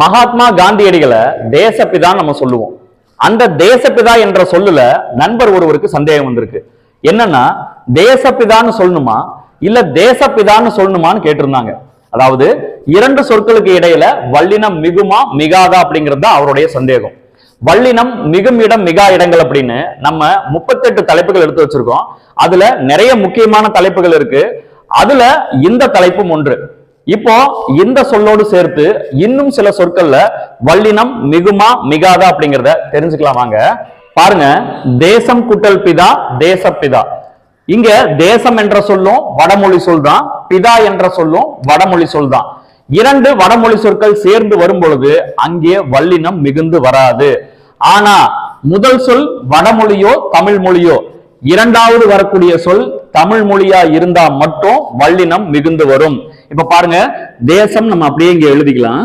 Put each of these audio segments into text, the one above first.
மகாத்மா காந்தியடிகளை தேசப்பிதான் நம்ம சொல்லுவோம். அந்த தேசப்பிதா என்ற சொல்லுல நண்பர் ஒருவருக்கு சந்தேகம் வந்திருக்கு. என்னன்னா தேசப்பிதான்னு சொல்லணுமா? இல்ல தேசப்பிதான்னு சொல்லணுமான்னு கேட்டிருந்தாங்க. அதாவது இரண்டு சொற்களுக்கு இடையில வல்லினம் மிகுமா மிகாதா அப்படிங்கிறது தான் அவருடைய சந்தேகம். வல்லினம் மிகும் இடம் மிகா இடங்கள் அப்படின்னு நம்ம முப்பத்தெட்டு தலைப்புகள் எடுத்து வச்சிருக்கோம். அதுல நிறைய முக்கியமான தலைப்புகள் இருக்கு. அதுல இந்த தலைப்பும் ஒன்று. இப்போ இந்த சொல்லோடு சேர்த்து இன்னும் சில சொற்கள்ல வல்லினம் மிகுமா மிகாதா அப்படிங்கிறத தெரிஞ்சுக்கலாம் வாங்க. பாருங்க தேசம் குட்டல் பிதா தேசப்பிதா இங்க தேசம் என்ற சொல்லும் வடமொழி சொல் தான் பிதா என்ற சொல்லும் வடமொழி சொல் தான். இரண்டு வடமொழி சொற்கள் சேர்ந்து வரும் பொழுது அங்கே வல்லினம் மிகுந்து வராது. ஆனா முதல் சொல் வடமொழியோ தமிழ் மொழியோ இரண்டாவது வரக்கூடிய சொல் தமிழ் மொழியா இருந்தா மட்டும் வல்லினம் மிகுந்து வரும். இப்ப பாருங்க தேசம் நம்ம அப்படியே இங்க எழுதிக்கலாம்.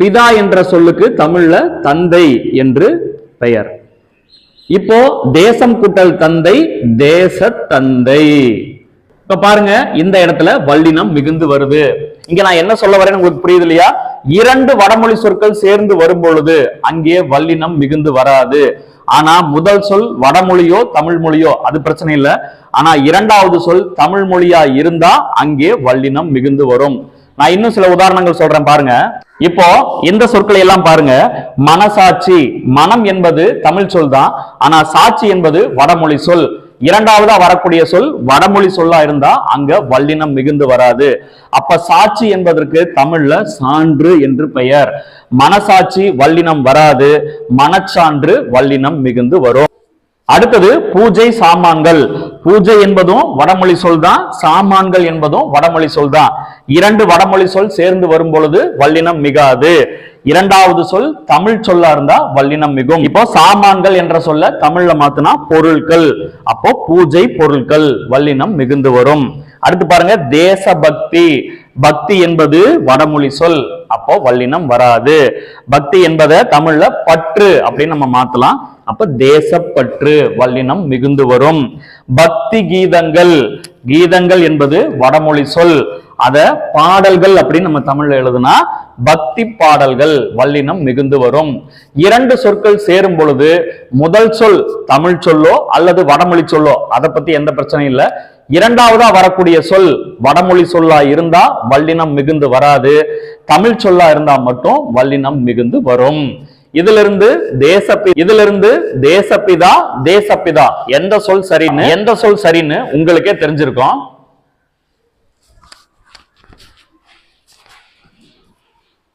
பிதா என்ற சொல்லுக்கு தமிழ்ல தந்தை என்று பெயர். இப்போ தேசம் கூட்டல் தந்தை தேச தந்தை. இப்ப பாருங்க இந்த இடத்துல வல்லினம் மிகுந்து வருது. இங்க நான் என்ன சொல்ல வரேன்னு உங்களுக்கு புரியுது இல்லையா? இரண்டு வடமொழி சொற்கள் சேர்ந்து வரும் பொழுது அங்கே வல்லினம் மிகுந்து வராது. ஆனா முதல் சொல் வடமொழியோ தமிழ் மொழியோ அது பிரச்சனை இல்லை. ஆனா இரண்டாவது சொல் தமிழ் மொழியா இருந்தா அங்கே வல்லினம் மிகுந்து வரும். நான் இன்னும் சில உதாரணங்கள் சொல்றேன் பாருங்க. இப்போ இந்த சொற்களை எல்லாம் பாருங்க. மனசாட்சி மனம் என்பது தமிழ் சொல் தான் ஆனா சாட்சி என்பது வடமொழி சொல். இரண்டாவதா வரக்கூடிய சொல் வடமொழி சொல்லா இருந்தா அங்க வல்லினம் மிகுந்து வராது. அப்ப சாட்சி என்பதற்கு தமிழ்ல சான்று என்று பெயர். மனசாட்சி வல்லினம் வராது. மனச்சான்று வல்லினம் மிகுந்து வரும். அடுத்தது பூஜை சாமான்கள். பூஜை என்பதும் வடமொழி சொல் தான் சாமான்கள் என்பதும் வடமொழி சொல் தான் இரண்டு வடமொழி சொல் சேர்ந்து வரும் பொழுது வல்லினம் மிகாது. இரண்டாவது சொல் தமிழ் சொல்லா இருந்தா வல்லினம் மிகும். இப்போ சாமான்கள் என்ற சொல்ல தமிழ்ல மாத்தினா பொருட்கள் அப்போ பூஜை பொருட்கள் வல்லினம் மிகுந்து வரும். அடுத்து பாருங்க தேசபக்தி. பக்தி என்பது வடமொழி சொல் அப்போ வல்லினம் வராது. பக்தி என்பதை தமிழ்ல பற்று அப்படின்னு நம்ம மாத்தலாம். அப்ப தேசப்பற்று வல்லினம் மிகுந்து வரும். பக்தி கீதங்கள். கீதங்கள் என்பது வடமொழி சொல். அத பாடல்கள் அப்படின்னு நம்ம தமிழ்ல எழுதுனா பக்தி பாடல்கள் வல்லினம் மிகுந்து வரும். இரண்டு சொற்கள் சேரும் பொழுது முதல் சொல் தமிழ் சொல்லோ அல்லது வடமொழி சொல்லோ அதை பத்தி எந்த பிரச்சனையும் இல்லை. இரண்டாவதா வரக்கூடிய சொல் வடமொழி சொல்லா இருந்தா வல்லினம் மிகுந்து வராது. தமிழ் சொல்லா இருந்தா மட்டும் வல்லினம் மிகுந்து வரும். இதிலிருந்து தேசப்பி இதிலிருந்து தேசப்பிதா தேசப்பிதா. எந்த சொல் சரின்னு எந்த சொல் சரின்னு உங்களுக்கே தெரிஞ்சிருக்கும்.